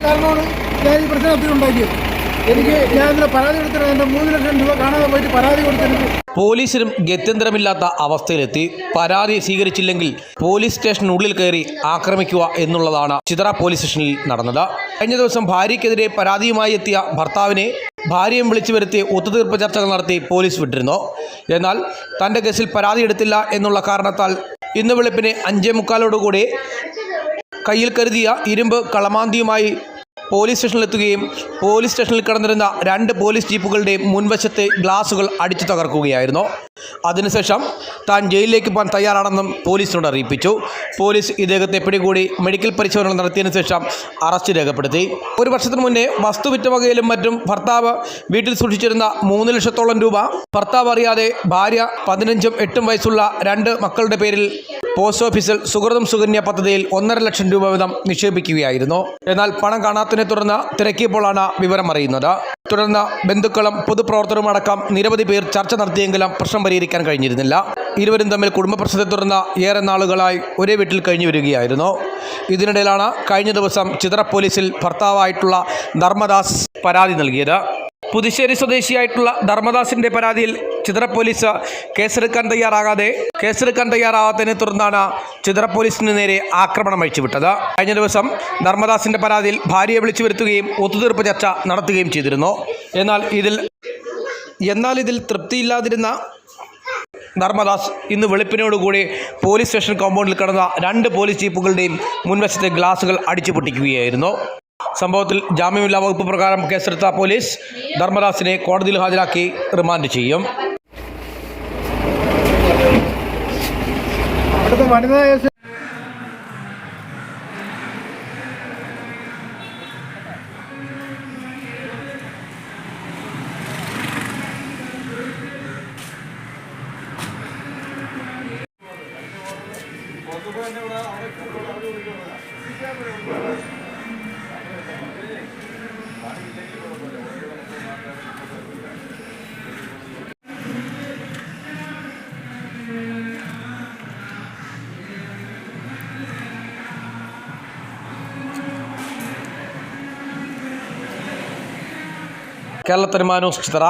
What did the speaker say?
കാരണമാണ് ഞാൻ ഈ പ്രശ്നത്തിൽ ഉണ്ടാക്കിയത് എനിക്ക് ഞാൻ ഇന്നലെ പരാതി കൊടുത്തിരുന്നത് എന്റെ മൂന്ന് ലക്ഷം രൂപ കാണാതെ പോയിട്ട് പരാതി കൊടുത്തിരുന്നു. പോലീസിനും ഗത്യന്തരമില്ലാത്ത അവസ്ഥയിലെത്തി. പരാതി സ്വീകരിച്ചില്ലെങ്കിൽ പോലീസ് സ്റ്റേഷനുള്ളിൽ കയറി ആക്രമിക്കുക എന്നുള്ളതാണ് ചിത്ര പോലീസ് സ്റ്റേഷനിൽ നടന്നത്. കഴിഞ്ഞ ദിവസം ഭാര്യയ്ക്കെതിരെ പരാതിയുമായി എത്തിയ ഭർത്താവിനെ ഭാര്യയും വിളിച്ചു വരുത്തി ഒത്തുതീർപ്പ് ചർച്ചകൾ നടത്തി പോലീസ് വിട്ടിരുന്നു. എന്നാൽ തന്റെ കേസിൽ പരാതി എടുത്തില്ല എന്നുള്ള കാരണത്താൽ ഇന്ന് വെളുപ്പിന് അഞ്ചേ മുക്കാലോടുകൂടി കയ്യിൽ കരുതിയ ഇരുമ്പ് കളമാന്തിയുമായി പോലീസ് സ്റ്റേഷനിലെത്തുകയും പോലീസ് സ്റ്റേഷനിൽ കിടന്നിരുന്ന രണ്ട് പോലീസ് ജീപ്പുകളുടെ മുൻവശത്തെ ഗ്ലാസുകൾ അടിച്ചു തകർക്കുകയായിരുന്നു. അതിനുശേഷം താൻ ജയിലിലേക്ക് പോകാൻ തയ്യാറാണെന്നും പോലീസിനോട് അറിയിപ്പിച്ചു. പോലീസ് ഇദ്ദേഹത്തെ പിടികൂടി മെഡിക്കൽ പരിശോധന നടത്തിയതിനു ശേഷം അറസ്റ്റ് രേഖപ്പെടുത്തി. ഒരു വർഷത്തിന് മുന്നേ വസ്തു വിറ്റവകയിലും മറ്റും ഭർത്താവ് വീട്ടിൽ സൂക്ഷിച്ചിരുന്ന മൂന്ന് ലക്ഷത്തോളം രൂപ ഭർത്താവ് അറിയാതെ ഭാര്യ പതിനഞ്ചും എട്ടും വയസ്സുള്ള രണ്ട് മക്കളുടെ പേരിൽ പോസ്റ്റ് ഓഫീസിൽ സുഹൃതം സുകന്യ പദ്ധതിയിൽ ഒന്നര ലക്ഷം രൂപ വീതം നിക്ഷേപിക്കുകയായിരുന്നു. എന്നാൽ പണം കാണാത്തതിനെ തുടർന്ന് തിരക്കിയപ്പോഴാണ് വിവരം അറിയുന്നത്. തുടർന്ന് ബന്ധുക്കളും പൊതുപ്രവർത്തകരും അടക്കം നിരവധി പേർ ചർച്ച നടത്തിയെങ്കിലും പ്രശ്നം പരിഹരിക്കാൻ കഴിഞ്ഞിരുന്നില്ല. ഇരുവരും തമ്മിൽ കുടുംബ പ്രശ്നത്തെ തുടർന്ന് ഏറെ നാളുകളായി ഒരേ വീട്ടിൽ കഴിഞ്ഞു വരികയായിരുന്നു. ഇതിനിടയിലാണ് കഴിഞ്ഞ ദിവസം ചിതറ പോലീസിൽ ഭർത്താവായിട്ടുള്ള ധർമ്മദാസ് പരാതി നൽകിയത്. പുതുശ്ശേരി സ്വദേശിയായിട്ടുള്ള ധർമ്മദാസിന്റെ പരാതിയിൽ ചിതറ പോലീസ് കേസെടുക്കാൻ തയ്യാറാകാതെ കേസെടുക്കാൻ തയ്യാറാകാത്തതിനെ തുടർന്നാണ് ചിതറ പോലീസിന് നേരെ ആക്രമണം അഴിച്ചുവിട്ടത്. കഴിഞ്ഞ ദിവസം ധർമ്മദാസിന്റെ പരാതിയിൽ ഭാര്യയെ വിളിച്ചു വരുത്തുകയും ഒത്തുതീർപ്പ് ചർച്ച നടത്തുകയും ചെയ്തിരുന്നു. എന്നാൽ ഇതിൽ എന്നാൽ ഇതിൽ തൃപ്തിയില്ലാതിരുന്ന ധർമ്മദാസ് ഇന്ന് വെളുപ്പിനോടുകൂടി പോലീസ് സ്റ്റേഷൻ കോമ്പൗണ്ടിൽ കിടന്ന രണ്ട് പോലീസ് ജീപ്പുകളുടെയും മുൻവശത്തെ ഗ്ലാസുകൾ അടിച്ചു പൊട്ടിക്കുകയായിരുന്നു സംഭവത്തിൽ ജാമ്യമില്ലാ വകുപ്പ് പ്രകാരം കേസെടുത്ത പോലീസ് ധർമ്മദാസിനെ കോടതിയിൽ ഹാജരാക്കി റിമാൻഡ് ചെയ്യും. Thank വനിതാ കേരളത്തിനുമാനോ ചിത്ര.